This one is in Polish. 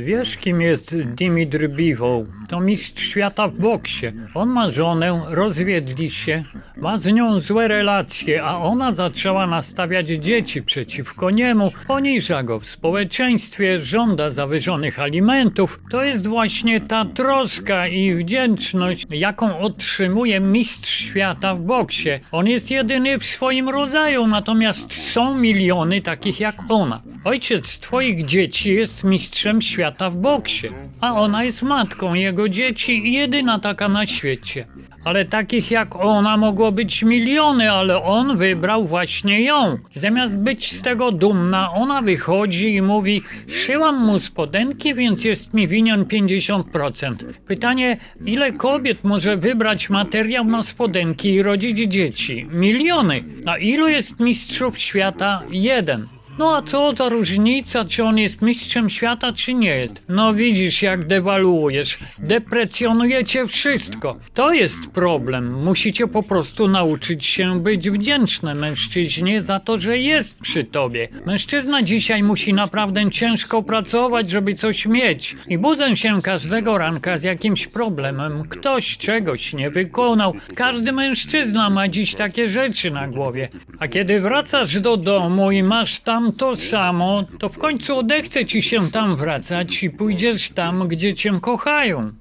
Wiesz, kim jest Dimitri Bivol? To mistrz świata w boksie. On ma żonę, rozwiedli się, ma z nią złe relacje, a ona zaczęła nastawiać dzieci przeciwko niemu, poniża go w społeczeństwie, żąda zawyżonych alimentów. To jest właśnie ta troska i wdzięczność, jaką otrzymuje mistrz świata w boksie. On jest jedyny w swoim rodzaju, natomiast są miliony takich jak ona. Ojciec twoich dzieci jest mistrzem świata w boksie, a ona jest matką jego dzieci i jedyna taka na świecie. Ale takich jak ona mogło być miliony, ale on wybrał właśnie ją. Zamiast być z tego dumna, ona wychodzi i mówi: Szyłam mu spodenki, więc jest mi winien 50%. Pytanie: ile kobiet może wybrać materiał na spodenki i rodzić dzieci? Miliony. A ilu jest mistrzów świata? Jeden. No a co za różnica, czy on jest mistrzem świata, czy nie jest? No widzisz, jak dewaluujesz. Deprecjonujecie wszystko. To jest problem. Musicie po prostu nauczyć się być wdzięczny mężczyźnie za to, że jest przy tobie. Mężczyzna dzisiaj musi naprawdę ciężko pracować, żeby coś mieć. I budzę się każdego ranka z jakimś problemem. Ktoś czegoś nie wykonał. Każdy mężczyzna ma dziś takie rzeczy na głowie. A kiedy wracasz do domu i masz to samo, to w końcu odechce ci się tam wracać i pójdziesz tam, gdzie cię kochają.